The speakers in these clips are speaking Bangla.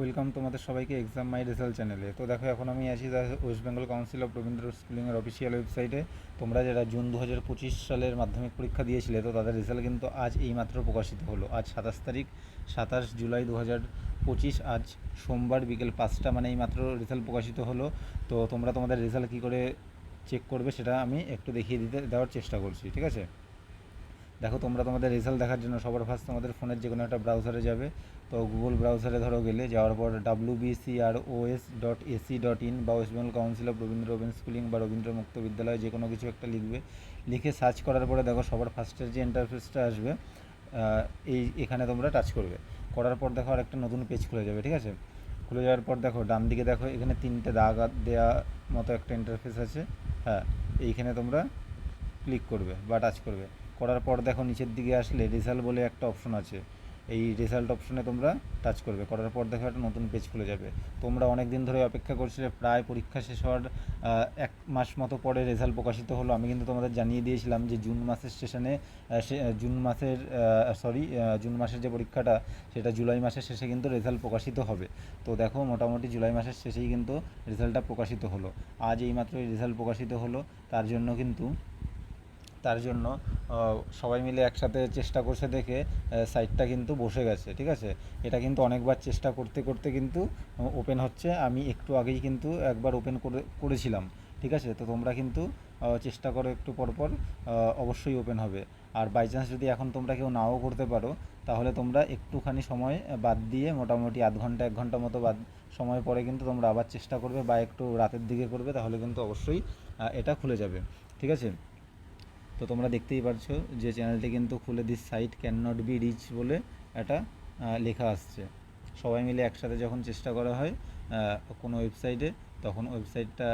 ওয়েলকাম তোমাদের সবাইকে এক্সাম মাই রেজাল্ট চ্যানেলে তো দেখো, এখন আমি আছি West Bengal Council of Rabindra স্কুলিংয়ের official ওয়েবসাইটে তোমরা যারা জুন দু হাজার পঁচিশ সালের মাধ্যমিক পরীক্ষা দিয়েছিলে, তো তাদের রেজাল্ট কিন্তু আজ এইমাত্র প্রকাশিত হলো। আজ সাতাশ তারিখ, সাতাশ জুলাই দু হাজার পঁচিশ, আজ সোমবার বিকেল পাঁচটা মানে এইমাত্র রেজাল্ট প্রকাশিত হলো। তো তোমরা তোমাদের রেজাল্ট কী করে চেক করবে, সেটা আমি একটু দেখিয়ে দিতে, দেওয়ার চেষ্টা করছি, ঠিক আছে? দেখো, তোমরা তোমাদের রেজাল্ট দেখার জন্য সবার ফার্স্ট তোমাদের ফোনের যে কোনো একটা ব্রাউজারে যাবে। তো গুগল ব্রাউজারে ধরো গেলে, যাওয়ার পর W BCR OS dot AC dot in বা West Bengal Council of Rabindra Rabindra schooling বা রবীন্দ্র মুক্ত বিদ্যালয় যে কোনো কিছু একটা লিখবে। লিখে সার্চ করার পরে দেখো, সবার ফার্স্টের যে ইন্টারফেসটা আসবে এই এখানে তোমরা টাচ করবে। করার পর দেখো আর একটা নতুন পেজ খুলে যাবে, ঠিক আছে? খুলে যাওয়ার পর দেখো, ডান দিকে দেখো, এখানে তিনটে দাগ আর দেওয়া মতো একটা ইন্টারফেস আছে। হ্যাঁ এইখানে তোমরা ক্লিক করবে বা টাচ করবে। করার পর দেখো নিচের দিকে আসলে রেজাল্ট বলে একটা অপশন আছে। এই রেজাল্ট অপশনে তোমরা টাচ করবে। করার পর দেখো একটা নতুন পেজ খুলে যাবে। তোমরা অনেক দিন ধরে অপেক্ষা করছিলে, প্রায় পরীক্ষা শেষ হওয়ার এক মাস মতো পরে রেজাল্ট প্রকাশিত হলো। আমি কিন্তু তোমাদের জানিয়ে দিয়েছিলাম যে জুন মাসের স্টেশনে জুন মাসের সরি জুন মাসের যে পরীক্ষাটা, সেটা জুলাই মাসের শেষে কিন্তু রেজাল্ট প্রকাশিত হবে। তো দেখো মোটামুটি জুলাই মাসের শেষেই কিন্তু রেজাল্টটা প্রকাশিত হলো। আজ এইমাত্র রেজাল্ট প্রকাশিত হলো। তার জন্য কিন্তু তার জন্য সবাই মিলে একসাথে চেষ্টা করছে দেখে সাইটটা কিন্তু বসে গেছে, ঠিক আছে? এটা কিন্তু অনেকবার চেষ্টা করতে করতে কিন্তু ওপেন হচ্ছে। আমি একটু আগেই কিন্তু একবার ওপেন করে, করেছিলাম, ঠিক আছে? তো তোমরা কিন্তু চেষ্টা করো একটু পরপর অবশ্যই ওপেন হবে। আর বাই চান্স যদি এখন তোমরা কেউ নাও করতে পারো, তাহলে তোমরা একটুখানি সময় বাদ দিয়ে মোটামুটি আধ ঘণ্টা, এক ঘণ্টা মতো বাদ সময় পরে কিন্তু তোমরা আবার চেষ্টা করবে বা একটু রাতের দিকে করবে, তাহলে কিন্তু অবশ্যই এটা খুলে যাবে, ঠিক আছে? তো তোমরা দেখতেই পারছ যে চ্যানেলটি কিন্তু খুলে this site can not be reach বলে একটা লেখা আসছে। সবাই মিলে একসাথে যখন চেষ্টা করা হয় কোনো ওয়েবসাইটে তখন ওয়েবসাইটটা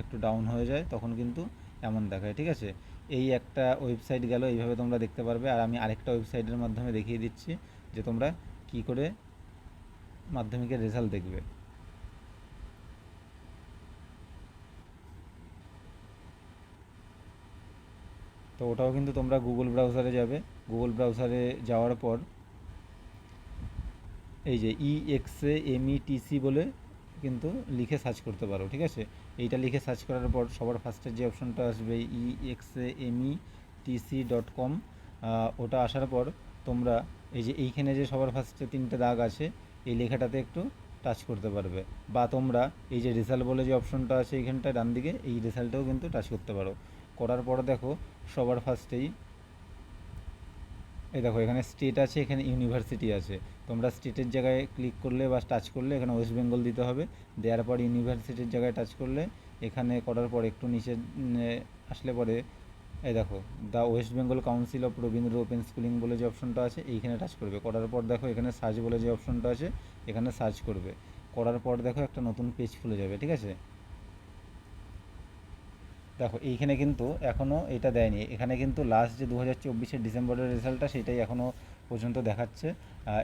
একটু ডাউন হয়ে যায়, তখন কিন্তু এমন দেখায়, ঠিক আছে? এই একটা ওয়েবসাইট গেল, এইভাবে তোমরা দেখতে পারবে। আর আমি আরেকটা ওয়েবসাইটের মাধ্যমে দেখিয়ে দিচ্ছি যে তোমরা কি করে মাধ্যমিকের রেজাল্ট দেখবে। তো ওটাও কিন্তু তোমরা গুগল ব্রাউজারে যাবে। গুগল ব্রাউজারে যাওয়ার পর এই যে ই এক্সএ এমইটিসি বলে কিন্তু লিখে সার্চ করতে পারো, ঠিক আছে? এইটা লিখে সার্চ করার পর সবার ফার্স্টের যে অপশনটা আসবে E X A M E T C dot com ওটা আসার পর তোমরা এই যে এইখানে যে সবার ফার্স্টে তিনটে দাগ আছে, এই লেখাটাতে একটু টাচ করতে পারবে। বা তোমরা এই যে রেজাল্ট বলে যে অপশনটা আছে এইখানটায় ডান দিকে এই রেজাল্টেও কিন্তু টাচ করতে পারো। করার পর দেখো, সবার ফার্স্টেই এই দেখো, এখানে স্টেট আছে, এখানে ইউনিভার্সিটি আছে। তোমরা স্টেটের জায়গায় ক্লিক করলে বা টাচ করলে এখানে ওয়েস্ট বেঙ্গল দিতে হবে। দেওয়ার পর ইউনিভার্সিটির জায়গায় টাচ করলে এখানে করার পর একটু নিচে আসলে পরে এই দেখো the West Bengal Council of Rabindra Open Schooling বলে যে অপশনটা আছে, এইখানে টাচ করবে। করার পর দেখো, এখানে সার্চ বলে যে অপশনটা আছে, এখানে সার্চ করবে। করার পর দেখো একটা নতুন পেজ খুলে যাবে, ঠিক আছে? দেখো, এইখানে কিন্তু এখনও এটা দেয়নি। এখানে কিন্তু লাস্ট যে দু হাজার চব্বিশের ডিসেম্বরের রেজাল্টটা সেটাই এখনও পর্যন্ত দেখাচ্ছে।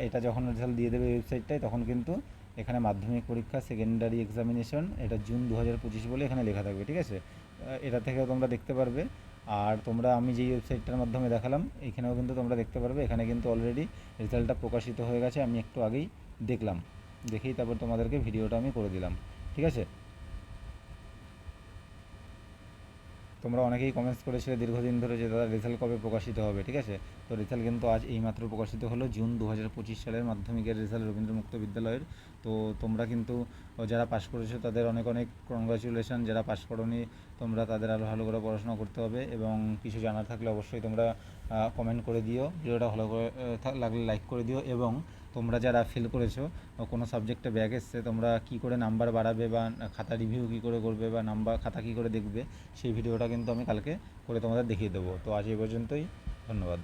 এটা যখন রেজাল্ট দিয়ে দেবে ওয়েবসাইটটায় তখন কিন্তু এখানে মাধ্যমিক পরীক্ষা সেকেন্ডারি এক্সামিনেশন এটা জুন দু হাজার পঁচিশ বলে এখানে লেখা থাকবে, ঠিক আছে? এটা থেকেও তোমরা দেখতে পারবে। আর তোমরা, আমি যেই ওয়েবসাইটটার মাধ্যমে দেখালাম, এখানেও কিন্তু তোমরা দেখতে পারবে। এখানে কিন্তু অলরেডি রেজাল্টটা প্রকাশিত হয়ে গেছে, আমি একটু আগেই দেখলাম। দেখেই তারপর তোমাদেরকে ভিডিওটা আমি করে দিলাম, ঠিক আছে? তোমরা অনেকেই কমেন্টস করেছিলে দীর্ঘদিন ধরে যে, দাদা রেজাল্ট কবে প্রকাশিত হবে? ঠিক আছে? তো রেজাল্ট কিন্তু আজ এইমাত্র প্রকাশিত হলো জুন দু হাজার পঁচিশ সালের মাধ্যমিকের রেজাল্ট রবীন্দ্র মুক্ত বিদ্যালয়ের। তো তোমরা কিন্তু যারা পাশ করেছ তাদের অনেক অনেক কংগ্রাচুলেশন যারা পাশ করনি, তোমরা তাদের আরও ভালো করে পড়াশোনা করতে হবে এবং কিছু জানার থাকলে অবশ্যই তোমরা কমেন্ট করে দিও। ভিডিওটা ভালো করে লাগলে লাইক করে দিও এবং তোমরা যারা ফেল করেছ, কোনো সাবজেক্টে ব্যাক এসছে, তোমরা কি করে নাম্বার বাড়াবে বা খাতা রিভিউ কি করে করবে বা নাম্বার খাতা কি করে দেখবে, সেই ভিডিওটা কিন্তু আমি কালকে করে তোমাদের দেখিয়ে দেবো। তো আজ এই পর্যন্তই, ধন্যবাদ।